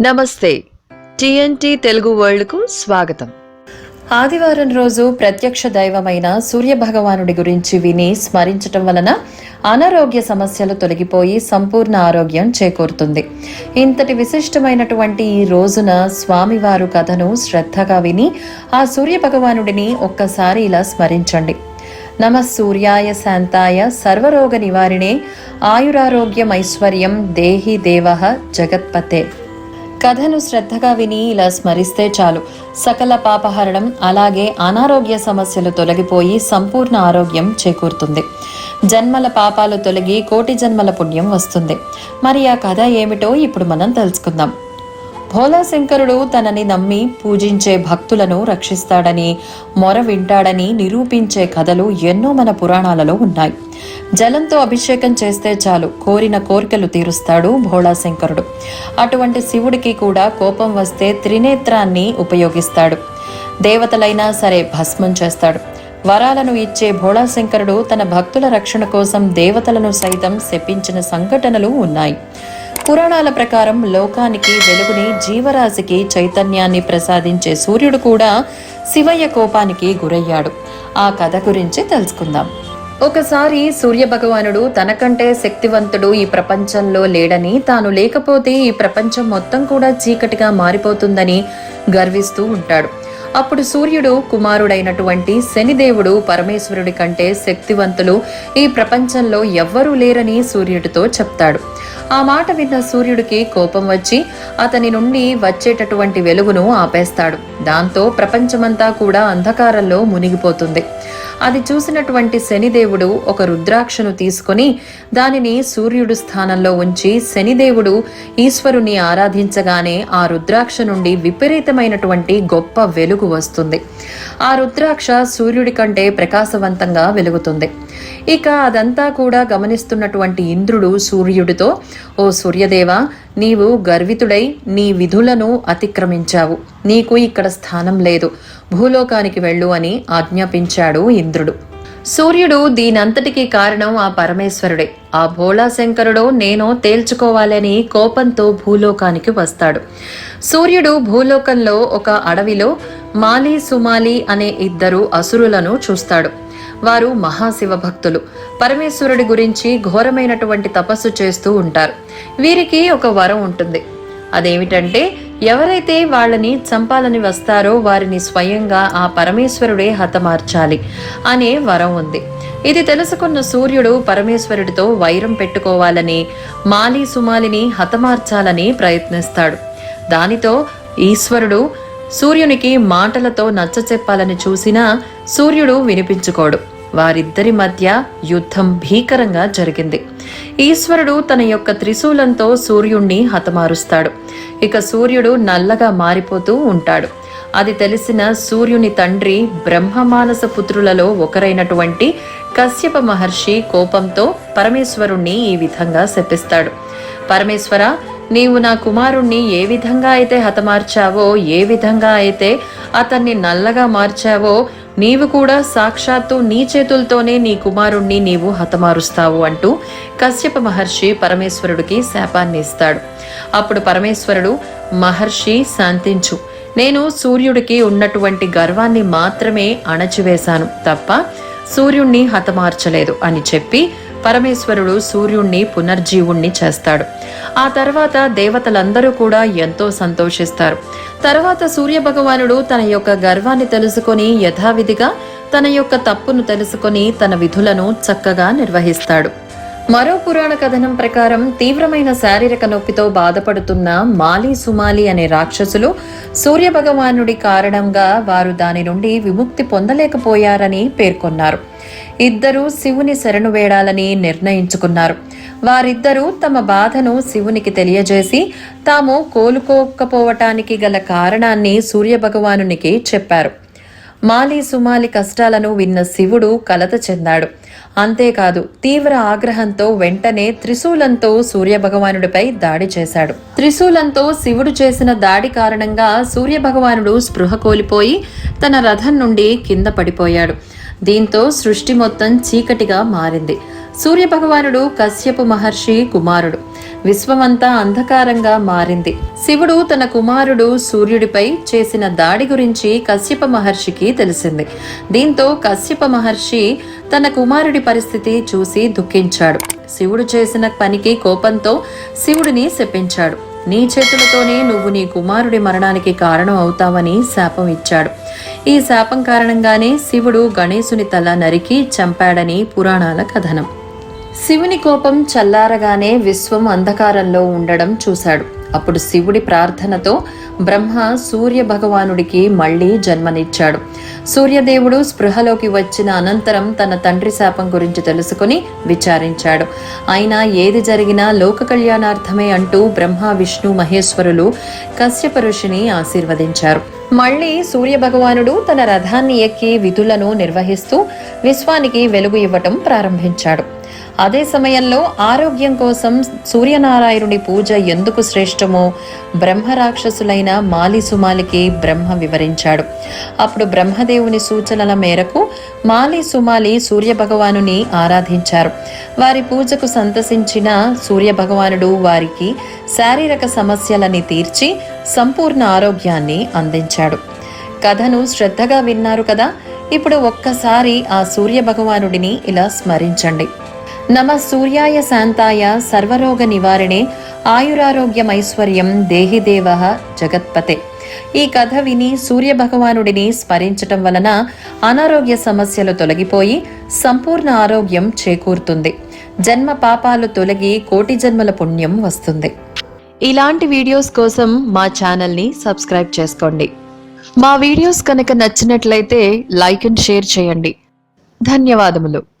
నమస్తే. టీఎన్టీ తెలుగు వరల్డ్కు స్వాగతం. ఆదివారం రోజు ప్రత్యక్ష దైవమైన సూర్య భగవానుడి గురించి విని స్మరించటం వలన అనారోగ్య సమస్యలు తొలగిపోయి సంపూర్ణ ఆరోగ్యం చేకూరుతుంది. ఇంతటి విశిష్టమైనటువంటి ఈ రోజున స్వామివారు కథను శ్రద్ధగా విని ఆ సూర్య భగవానుడిని ఒక్కసారి ఇలా స్మరించండి. నమ సూర్యాయ శాంతాయ సర్వరోగ నివారిణే ఆయురారోగ్యం ఐశ్వర్యం దేహి దేవ జగత్పతే. కథను శ్రద్ధగా విని ఇలా స్మరిస్తే చాలు. సకల పాపహరణం అలాగే అనారోగ్య సమస్యలు తొలగిపోయి సంపూర్ణ ఆరోగ్యం చేకూరుతుంది. జన్మల పాపాలు తొలగి కోటి జన్మల పుణ్యం వస్తుంది. మరి ఆ కథ ఏమిటో ఇప్పుడు మనం తెలుసుకుందాం. భోలాశంకరుడు తనని నమ్మి పూజించే భక్తులను రక్షిస్తాడని మొర వింటాడని నిరూపించే కథలు ఎన్నో మన పురాణాలలో ఉన్నాయి. జలంతో అభిషేకం చేస్తే చాలు కోరిన కోరికలు తీరుస్తాడు భోళాశంకరుడు. అటువంటి శివుడికి కూడా కోపం వస్తే త్రినేత్రాన్ని ఉపయోగిస్తాడు. దేవతలైనా సరే భస్మం చేస్తాడు. వరాలను ఇచ్చే భోళాశంకరుడు తన భక్తుల రక్షణ కోసం దేవతలను సైతం శపించిన సంఘటనలు ఉన్నాయి. పురాణాల ప్రకారం లోకానికి వెలుగుని జీవరాశికి చైతన్యాన్ని ప్రసాదించే సూర్యుడు కూడా శివయ్య కోపానికి గురయ్యాడు. ఆ కథ గురించి తెలుసుకుందాం. ఒకసారి సూర్య భగవానుడు తనకంటే శక్తివంతుడు ఈ ప్రపంచంలో లేడని తాను లేకపోతే ఈ ప్రపంచం మొత్తం కూడా చీకటిగా మారిపోతుందని గర్విస్తూ ఉంటాడు. అప్పుడు సూర్యుడు కుమారుడైనటువంటి శనిదేవుడు పరమేశ్వరుడి కంటే శక్తివంతులు ఈ ప్రపంచంలో ఎవ్వరూ లేరని సూర్యుడితో చెప్తాడు. ఆ మాట విన్న సూర్యుడికి కోపం వచ్చి అతని నుండి వచ్చేటటువంటి వెలుగును ఆపేస్తాడు. దాంతో ప్రపంచమంతా కూడా అంధకారంలో మునిగిపోతుంది. అది చూసినటువంటి శనిదేవుడు ఒక రుద్రాక్షను తీసుకొని దానిని సూర్యుడు స్థానంలో ఉంచి శనిదేవుడు ఈశ్వరుని ఆరాధించగానే ఆ రుద్రాక్ష నుండి విపరీతమైనటువంటి గొప్ప వెలుగు వస్తుంది. ఆ రుద్రాక్ష సూర్యుడి కంటే ప్రకాశవంతంగా వెలుగుతుంది. ఇక అదంతా కూడా గమనిస్తున్నటువంటి ఇంద్రుడు సూర్యుడితో ఓ సూర్యదేవ నీవు గర్వితుడై నీ విధులను అతిక్రమించావు. నీకు ఇక్కడ స్థానం లేదు. భూలోకానికి వెళ్ళు అని ఆజ్ఞాపించాడు ఇంద్రుడు. సూర్యుడు దీనంతటికీ కారణం ఆ పరమేశ్వరుడే. ఆ భోళాశంకరుడో నేను తేల్చుకోవాలని కోపంతో భూలోకానికి వస్తాడు. సూర్యుడు భూలోకంలో ఒక అడవిలో మాలి సుమాలి అనే ఇద్దరు అసురులను చూస్తాడు. వారు మహాశివ భక్తులు పరమేశ్వరుడి గురించి ఘోరమైనటువంటి తపస్సు చేస్తూ ఉంటారు. వీరికి ఒక వరం ఉంటుంది. అదేమిటంటే ఎవరైతే వాళ్ళని చంపాలని వస్తారో వారిని స్వయంగా ఆ పరమేశ్వరుడే హతమార్చాలి అనే వరం ఉంది. ఇది తెలుసుకున్న సూర్యుడు పరమేశ్వరుడితో వైరం పెట్టుకోవాలని మాలి సుమాలిని హతమార్చాలని ప్రయత్నిస్తాడు. దానితో ఈశ్వరుడు సూర్యునికి మాటలతో నచ్చ చెప్పాలని చూసినా సూర్యుడు వినిపించుకోడు. వారిద్దరి మధ్య యుద్ధం భీకరంగా జరిగింది. ఈశ్వరుడు తన యొక్క త్రిశూలంతో సూర్యుణ్ణి హతమారుస్తాడు. ఇక సూర్యుడు నల్లగా మారిపోతూ ఉంటాడు. అది తెలిసిన సూర్యుని తండ్రి బ్రహ్మమానస పుత్రులలో ఒకరైనటువంటి కశ్యప మహర్షి కోపంతో పరమేశ్వరుణ్ణి ఈ విధంగా శపిస్తాడు. పరమేశ్వర నీవు నా కుమారుణ్ణి ఏ విధంగా అయితే హతమార్చావో ఏ విధంగా అయితే అతన్ని నల్లగా మార్చావో నీవు కూడా సాక్షాత్తు నీ చేతులతోనే నీ కుమారుణ్ణి నీవు హతమారుస్తావు అంటూ కశ్యప మహర్షి పరమేశ్వరుడికి శాపాన్ని ఇస్తాడు. అప్పుడు పరమేశ్వరుడు మహర్షి శాంతించు. నేను సూర్యుడికి ఉన్నటువంటి గర్వాన్ని మాత్రమే అణచివేశాను తప్ప సూర్యుణ్ణి హతమార్చలేదు అని చెప్పి పరమేశ్వరుడు సూర్యుణ్ణి పునర్జీవుణ్ణి చేస్తాడు. ఆ తర్వాత దేవతలందరూ కూడా ఎంతో సంతోషిస్తారు. తర్వాత సూర్య భగవానుడు తన యొక్క గర్వాన్ని తెలుసుకొని యథావిధిగా తన యొక్క తప్పును తెలుసుకొని తన విధులను చక్కగా నిర్వహిస్తాడు. మరో పురాణ కథనం ప్రకారం తీవ్రమైన శారీరక నొప్పితో బాధపడుతున్న మాలి సుమాలి అనే రాక్షసులు సూర్య భగవానుడి కారణంగా వారు దాని నుండి విముక్తి పొందలేకపోయారని పేర్కొన్నారు. ఇద్దరూ శివుని శరణు వేడాలని నిర్ణయించుకున్నారు. వారిద్దరూ తమ బాధను శివునికి తెలియజేసి తాము కోలుకోకపోవటానికి గల కారణాన్ని సూర్య భగవానునికి చెప్పారు. మాలి సుమాలి కష్టాలను విన్న శివుడు కలత చెందాడు. అంతేకాదు తీవ్ర ఆగ్రహంతో వెంటనే త్రిశూలంతో సూర్యభగవానుడిపై దాడి చేశాడు. త్రిశూలంతో శివుడు చేసిన దాడి కారణంగా సూర్యభగవానుడు స్పృహ కోల్పోయి తన రథం నుండి కింద పడిపోయాడు. దీంతో సృష్టి మొత్తం చీకటిగా మారింది. సూర్యభగవానుడు కశ్యపు మహర్షి కుమారుడు. విశ్వమంతా అంధకారంగా మారింది. శివుడు తన కుమారుడు సూర్యుడిపై చేసిన దాడి గురించి కశ్యప మహర్షికి తెలిసింది. దీంతో కశ్యప మహర్షి తన కుమారుడి పరిస్థితి చూసి దుఃఖించాడు. శివుడు చేసిన పనికి కోపంతో శివుడిని శపించాడు. నీ చేతులతోనే నువ్వు నీ కుమారుడి మరణానికి కారణం అవుతావని శాపం ఇచ్చాడు. ఈ శాపం కారణంగానే శివుడు గణేశుని తల నరికి చంపాడని పురాణాల కథనం. శివుని కోపం చల్లారగానే విశ్వం అంధకారంలో ఉండడం చూశాడు. అప్పుడు శివుడి ప్రార్థనతో బ్రహ్మ సూర్య భగవానుడికి మళ్ళీ జన్మనిచ్చాడు. సూర్యదేవుడు స్పృహలోకి వచ్చిన అనంతరం తన తండ్రి శాపం గురించి తెలుసుకుని విచారించాడు. అయినా ఏది జరిగినా లోక కళ్యాణార్థమే అంటూ బ్రహ్మ విష్ణు మహేశ్వరులు కశ్యప ఋషిని ఆశీర్వదించారు. మళ్ళీ సూర్య భగవానుడు తన రథాన్ని ఎక్కి విధులను నిర్వహిస్తూ విశ్వానికి వెలుగు ఇవ్వటం ప్రారంభించాడు. అదే సమయంలో ఆరోగ్యం కోసం సూర్యనారాయణుడి పూజ ఎందుకు శ్రేష్టమో బ్రహ్మ రాక్షసులైన మాలి సుమాలికి బ్రహ్మ వివరించాడు. అప్పుడు బ్రహ్మదేవుని సూచనల మేరకు మాలి సుమాలి సూర్య భగవానుని ఆరాధించారు. వారి పూజకు సంతసించిన సూర్య భగవానుడు వారికి శారీరక సమస్యలని తీర్చి సంపూర్ణ ఆరోగ్యాన్ని అందించాడు. కథను శ్రద్ధగా విన్నారు కదా? ఇప్పుడు ఒక్కసారి ఆ సూర్య భగవానుడిని ఇలా స్మరించండి. నమ సూర్యాయ శాంతాయ సర్వరోగ నివారణే ఆయురారోగ్యమైశ్వర్యం దేహిదేవ జగత్పతే. ఈ కథ విని సూర్య భగవానుడిని స్మరించటం వలన అనారోగ్య సమస్యలు తొలగిపోయి సంపూర్ణ ఆరోగ్యం చేకూరుతుంది. జన్మ పాపాలు తొలగి కోటి జన్మల పుణ్యం వస్తుంది. ఇలాంటి వీడియోస్ కోసం మా ఛానల్ని సబ్స్క్రైబ్ చేసుకోండి. మా వీడియోస్ కనుక నచ్చినట్లయితే లైక్ అండ్ షేర్ చేయండి. ధన్యవాదములు.